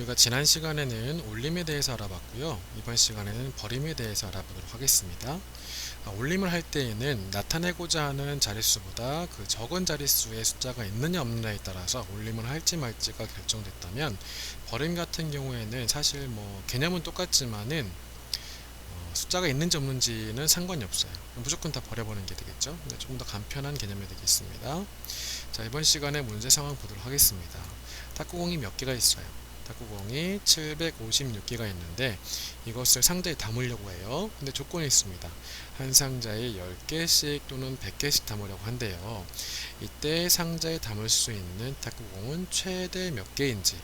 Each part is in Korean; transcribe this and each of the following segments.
우리가 지난 시간에는 올림에 대해서 알아봤고요. 이번 시간에는 버림에 대해서 알아보도록 하겠습니다. 아, 올림을 할 때에는 나타내고자 하는 자릿수보다 그 적은 자릿수의 숫자가 있느냐 없느냐에 따라서 올림을 할지 말지가 결정됐다면 버림 같은 경우에는 사실 뭐 개념은 똑같지만은 어, 숫자가 있는지 없는지는 상관이 없어요. 무조건 다 버려보는 게 되겠죠. 조금 더 간편한 개념이 되겠습니다. 자 이번 시간에 문제 상황 보도록 하겠습니다. 탁구공이 몇 개가 있어요? 탁구공이 756개가 있는데 이것을 상자에 담으려고 해요. 근데 조건이 있습니다. 한 상자에 10개씩 또는 100개씩 담으려고 한대요. 이때 상자에 담을 수 있는 탁구공은 최대 몇 개인지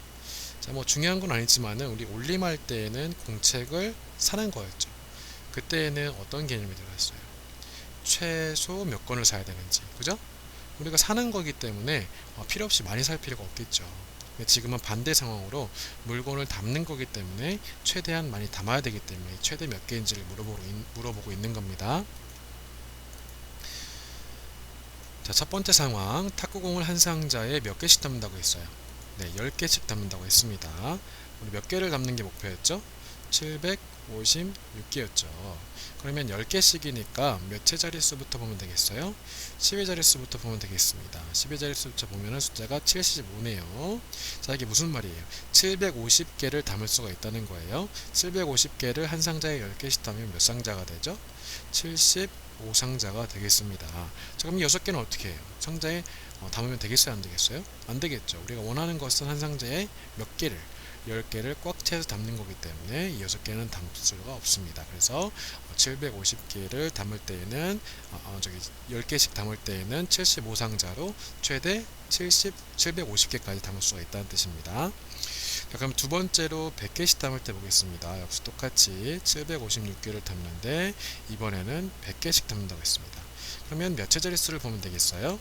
자, 뭐 중요한 건 아니지만은 우리 올림할 때에는 공책을 사는 거였죠. 그때에는 어떤 개념이 들어갔어요? 최소 몇 건을 사야 되는지, 그죠? 우리가 사는 거기 때문에 어, 필요 없이 많이 살 필요가 없겠죠. 근데 지금은 반대 상황으로 물건을 담는 거기 때문에 최대한 많이 담아야 되기 때문에 최대 몇 개인지를 물어보고, 있, 물어보고 있는 겁니다. 자, 첫 번째 상황. 탁구공을 한 상자에 몇 개씩 담는다고 했어요? 네, 10개씩 담는다고 했습니다. 우리 몇 개를 담는 게 목표였죠? 756개였죠. 그러면 10개씩이니까 몇째 자릿수부터 보면 되겠어요? 10의 자릿수부터 보면 되겠습니다. 10의 자릿수부터 보면 숫자가 75네요. 자, 이게 무슨 말이에요? 750개를 담을 수가 있다는 거예요. 750개를 한 상자에 10개씩 담으면 몇 상자가 되죠? 75상자가 되겠습니다. 자, 그럼 6개는 어떻게 해요? 상자에 어, 담으면 되겠어요? 안 되겠어요? 안 되겠죠. 우리가 원하는 것은 한 상자에 몇 개를 10개를 꽉 채워서 담는 거기 때문에 이 6개는 담을 수가 없습니다. 그래서 750개를 담을 때에는 어, 어, 저기 10개씩 담을 때에는 75상자로 최대 70, 750개까지 담을 수가 있다는 뜻입니다. 자, 그럼 두 번째로 100개씩 담을 때 보겠습니다. 역시 똑같이 756개를 담는데 이번에는 100개씩 담는다고 했습니다. 그러면 몇째 자릿수를 보면 되겠어요?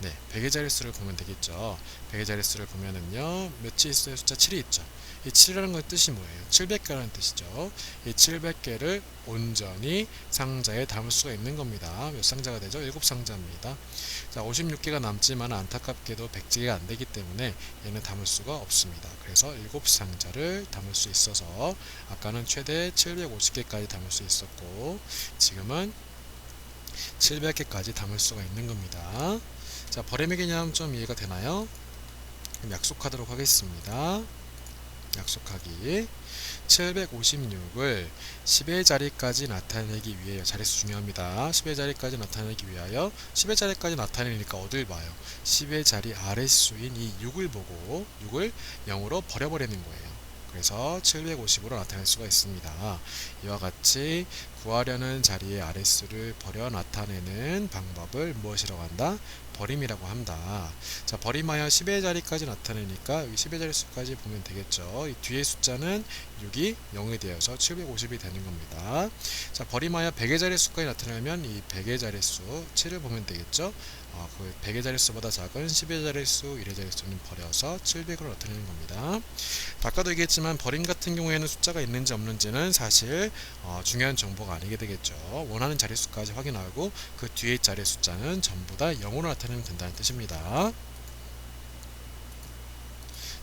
네, 100의 자릿수를 보면 되겠죠. 100의 자릿수를 보면은요, 몇이 있어요? 숫자 7이 있죠. 이 7이라는 건 뜻이 뭐예요? 700개라는 뜻이죠. 이 700개를 온전히 상자에 담을 수가 있는 겁니다. 몇 상자가 되죠? 7상자입니다. 자, 56개가 남지만 안타깝게도 100개가 안 되기 때문에 얘는 담을 수가 없습니다. 그래서 7상자를 담을 수 있어서 아까는 최대 750개까지 담을 수 있었고 지금은 700개까지 담을 수가 있는 겁니다. 자, 버림의 개념 좀 이해가 되나요? 약속하도록 하겠습니다. 약속하기 756을 10의 자리까지 나타내기 위해 자릿수 중요합니다. 10의 자리까지 나타내기 위하여 10의 자리까지 나타내니까 어딜 봐요? 10의 자리 아랫수인 이 6을 보고 6을 0으로 버려버리는 거예요. 그래서 750으로 나타낼 수가 있습니다. 이와 같이 구하려는 자리의 아랫수를 버려 나타내는 방법을 무엇이라고 한다? 버림이라고 한다. 자, 버림하여 10의 자리까지 나타내니까 여기 10의 자릿수까지 보면 되겠죠. 이 뒤에 숫자는 6이 0이 되어서 750이 되는 겁니다. 자, 버림하여 100의 자릿수까지 나타내면 이 100의 자릿수 7을 보면 되겠죠. 어, 그 100의 자릿수보다 작은 10의 자릿수, 1의 자릿수는 버려서 700으로 나타내는 겁니다. 아까도 얘기했지만 버림 같은 경우에는 숫자가 있는지 없는지는 사실 어, 중요한 정보가 아니게 되겠죠. 원하는 자릿수까지 확인하고 그 뒤에 자리 숫자는 전부 다 0으로 나타내면 된다는 뜻입니다.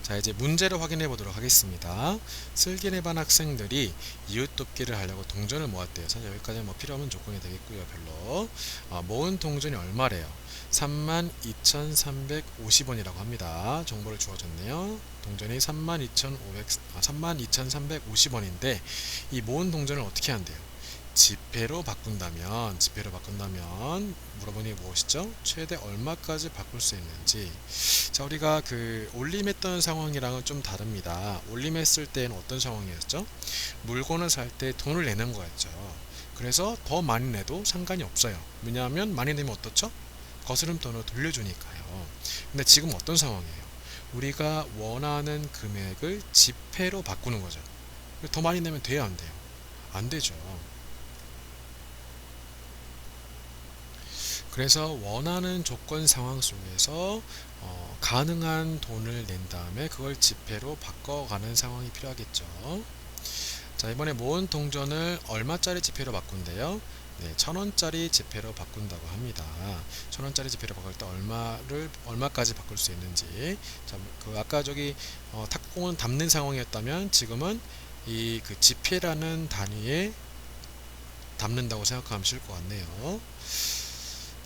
자 이제 문제를 확인해 보도록 하겠습니다. 슬기네반 학생들이 이웃 돕기를 하려고 동전을 모았대요. 사실 여기까지는 뭐 필요 없는 조건이 되겠고요. 별로 어, 모은 동전이 얼마래요? 32,350원이라고 합니다. 정보를 주어졌네요. 동전이 32,500, 아, 32,350원인데 이 모은 동전을 어떻게 한대요? 지폐로 바꾼다면 지폐로 바꾼다면 물어보니 무엇이죠? 최대 얼마까지 바꿀 수 있는지 자 우리가 그 올림했던 상황이랑은 좀 다릅니다 올림했을 때는 어떤 상황이었죠? 물건을 살 때 돈을 내는 거였죠 그래서 더 많이 내도 상관이 없어요 왜냐하면 많이 내면 어떻죠? 거스름 돈을 돌려주니까요 근데 지금 어떤 상황이에요? 우리가 원하는 금액을 지폐로 바꾸는 거죠 더 많이 내면 돼요 안 돼요? 안 되죠 그래서 원하는 조건 상황 속에서 어, 가능한 돈을 낸 다음에 그걸 지폐로 바꿔가는 상황이 필요하겠죠. 자 이번에 모은 동전을 얼마짜리 지폐로 바꾼대요? 네, 천 원짜리 지폐로 바꾼다고 합니다. 천 원짜리 지폐로 바꿀 때 얼마를 얼마까지 바꿀 수 있는지. 자, 그 아까 저기 어, 탁구공은 담는 상황이었다면 지금은 이 그 지폐라는 단위에 담는다고 생각하면 쉬울 것 같네요.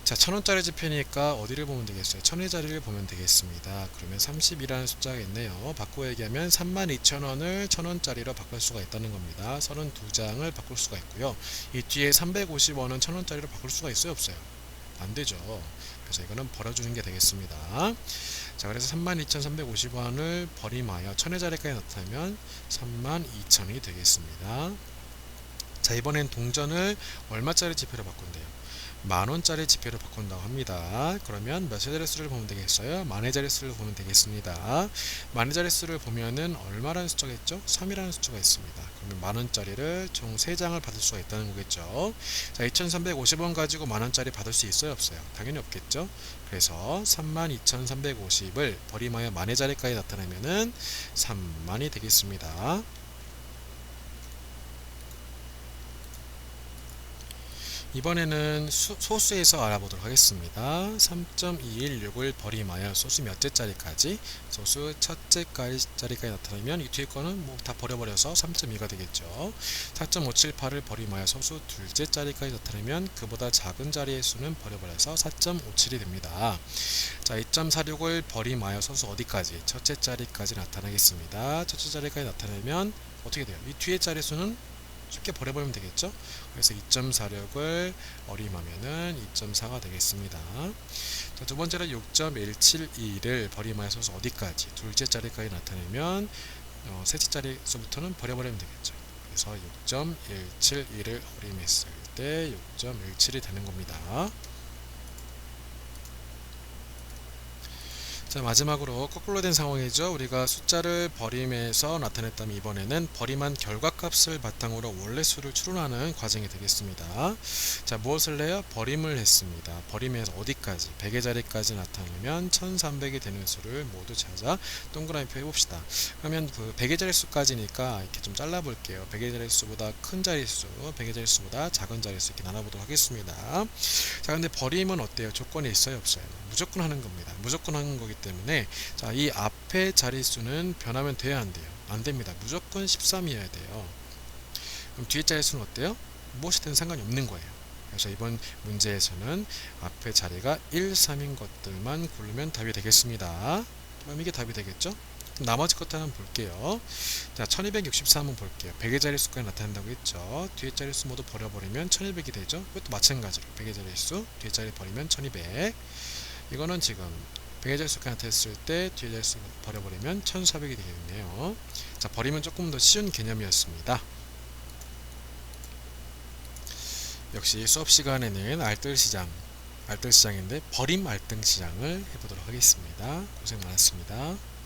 자, 천 원짜리 지폐니까 어디를 보면 되겠어요? 천의 자리를 보면 되겠습니다. 그러면 30이라는 숫자가 있네요. 바꾸어 얘기하면 32,000원을 천 원짜리로 바꿀 수가 있다는 겁니다. 32장을 바꿀 수가 있고요. 이 뒤에 350원은 천 원짜리로 바꿀 수가 있어요, 없어요? 안 되죠. 그래서 이거는 버려주는 게 되겠습니다. 자, 그래서 32,350원을 버림하여 천의 자리까지 나타내면 32,000이 되겠습니다. 자, 이번엔 동전을 얼마짜리 지폐로 바꾼대요? 만 원짜리 지폐로 바꾼다고 합니다. 그러면 몇의 자릿수를 보면 되겠어요? 만의 자릿수를 보면 되겠습니다. 만의 자릿수를 보면은 얼마라는 숫자겠죠? 3이라는 숫자가 있습니다. 그러면 만 원짜리를 총 3장을 받을 수가 있다는 거겠죠. 자, 2,350원 가지고 만 원짜리 받을 수 있어요, 없어요? 당연히 없겠죠. 그래서 32,350을 버림하여 만의 자리까지 나타내면은 3만이 되겠습니다. 이번에는 수, 소수에서 알아보도록 하겠습니다. 3.216을 버림하여 소수 몇째 자리까지 소수 첫째 자리까지 나타나면 이 뒤에 거는 뭐 다 버려버려서 3.2가 되겠죠. 4.578을 버림하여 소수 둘째 자리까지 나타내면 그보다 작은 자리의 수는 버려버려서 4.57이 됩니다. 자, 2.46을 버림하여 소수 어디까지? 첫째 자리까지 나타나겠습니다. 첫째 자리까지 나타내면 어떻게 돼요? 이 뒤에 자리 수는 쉽게 버려버리면 되겠죠? 그래서 2.46을 어림하면은 2.4가 되겠습니다. 자, 두 번째로 6.172를 버림하여 서서 어디까지? 둘째 자리까지 나타내면 어, 셋째 자리 수부터는 버려버리면 되겠죠. 그래서 6.172를 어림했을 때 6.17이 되는 겁니다 자 마지막으로 거꾸로 된 상황이죠. 우리가 숫자를 버림해서 나타냈다면 이번에는 버림한 결과값을 바탕으로 원래 수를 추론하는 과정이 되겠습니다. 자 무엇을 해요? 버림을 했습니다. 버림해서 어디까지? 100의 자리까지 나타내면 1300이 되는 수를 모두 찾아 동그라미 해봅시다. 그러면 그 100의 자릿수까지니까 이렇게 좀 잘라볼게요. 100의 자릿수보다 큰 자릿수, 100의 자릿수보다 작은 자릿수 이렇게 나눠보도록 하겠습니다. 자 근데 버림은 어때요? 조건이 있어요? 없어요? 무조건 하는 겁니다. 무조건 하는 거기 때문에 자, 이 앞에 자릿수는 변하면 돼야 안 돼요. 안 됩니다. 무조건 13이어야 돼요. 그럼 뒤에 자릿수는 어때요? 무엇이든 상관이 없는 거예요. 그래서 이번 문제에서는 앞에 자리가 1, 3인 것들만 고르면 답이 되겠습니다. 그럼 이게 답이 되겠죠? 나머지 것들 한번 볼게요. 자, 1264 한번 볼게요. 100의 자릿수까지 나타난다고 했죠. 뒤에 자릿수 모두 버려버리면 1200이 되죠. 이것도 마찬가지로 100의 자릿수, 뒤에 자리 버리면 1200. 이거는 지금 100의 자릿수가 나타났을 때 뒤에 자릿수 버려버리면 1400이 되겠네요. 자, 버리면 조금 더 쉬운 개념이었습니다. 역시 수업 시간에는 알뜰시장, 알뜰시장인데 버림 알뜰시장을 해보도록 하겠습니다. 고생 많았습니다.